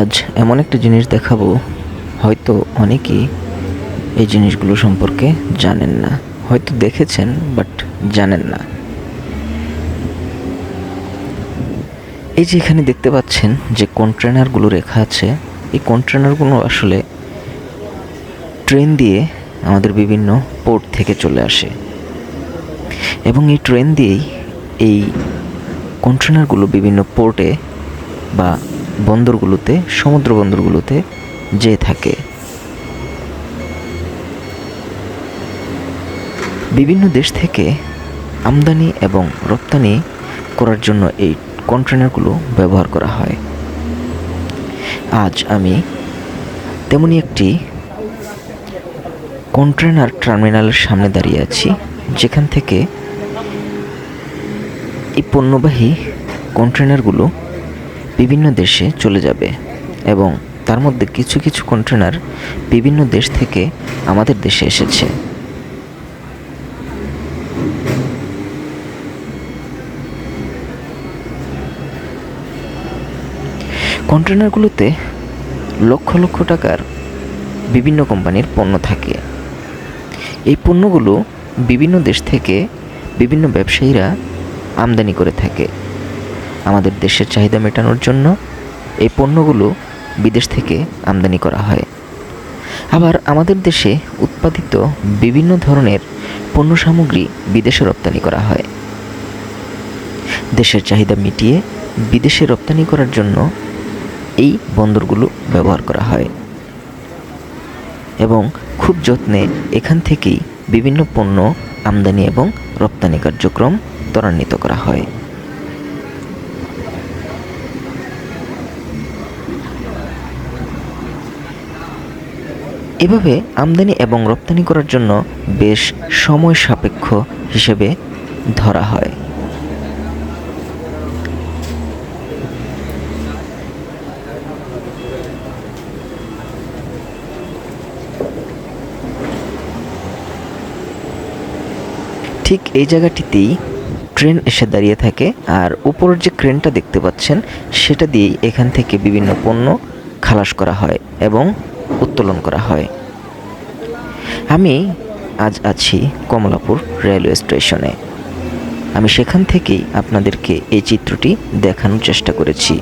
আজ এমন একটা জিনিস দেখাবো, হয়তো অনেকেই এই জিনিসগুলো সম্পর্কে জানেন না। হয়তো দেখেছেন বাট জানেন না। এই যে এখানে দেখতে পাচ্ছেন যে কন্টেনারগুলো রেখা আছে, এই কন্টেনারগুলো আসলে ট্রেন দিয়ে আমাদের বিভিন্ন পোর্ট থেকে চলে আসে। এবং এই ট্রেন দিয়েই এই কন্টেনারগুলো বিভিন্ন পোর্টে বা বন্দরগুলোতে, সমুদ্র বন্দরগুলোতে যেয়ে থাকে। বিভিন্ন দেশ থেকে আমদানি এবং রপ্তানি করার জন্য এই কন্টেনারগুলো ব্যবহার করা হয়। আজ আমি তেমনি একটি কন্টেনার টার্মিনালের সামনে দাঁড়িয়ে আছি, যেখান থেকে এই পণ্যবাহী কন্টেনারগুলো বিভিন্ন দেশে চলে যাবে এবং তার মধ্যে কিছু কিছু কন্টেনার বিভিন্ন দেশ থেকে আমাদের দেশে এসেছে। কন্টেনারগুলোতে লক্ষ লক্ষ টাকার বিভিন্ন কোম্পানির পণ্য থাকে। এই পণ্যগুলো বিভিন্ন দেশ থেকে বিভিন্ন ব্যবসায়ীরা আমদানি করে থাকে। আমাদের দেশের চাহিদা মেটানোর জন্য এই পণ্যগুলো বিদেশ থেকে আমদানি করা হয়। আবার আমাদের দেশে উৎপাদিত বিভিন্ন ধরনের পণ্য সামগ্রী বিদেশে রপ্তানি করা হয়। দেশের চাহিদা মিটিয়ে বিদেশে রপ্তানি করার জন্য এই বন্দরগুলো ব্যবহার করা হয়। এবং খুব যত্নে এখান থেকেই বিভিন্ন পণ্য আমদানি এবং রপ্তানি কার্যক্রম ত্বরান্বিত করা হয়। এভাবে আমদানি এবং রপ্তানি করার জন্য বেশ সময় সাপেক্ষ হিসেবে ধরা হয়। ঠিক এই জায়গাটিতেই ট্রেন এসে দাঁড়িয়ে থাকে আর উপরের যে ক্রেনটা দেখতে পাচ্ছেন, সেটা দিয়েই এখান থেকে বিভিন্ন পণ্য খালাস করা হয় এবং উত্তোলন করা হয়। আমি আজ আছি কমলাপুর রেলওয়ে স্টেশনে। আমি সেখান থেকেই আপনাদেরকে এই চিত্রটি দেখানোর চেষ্টা করেছি।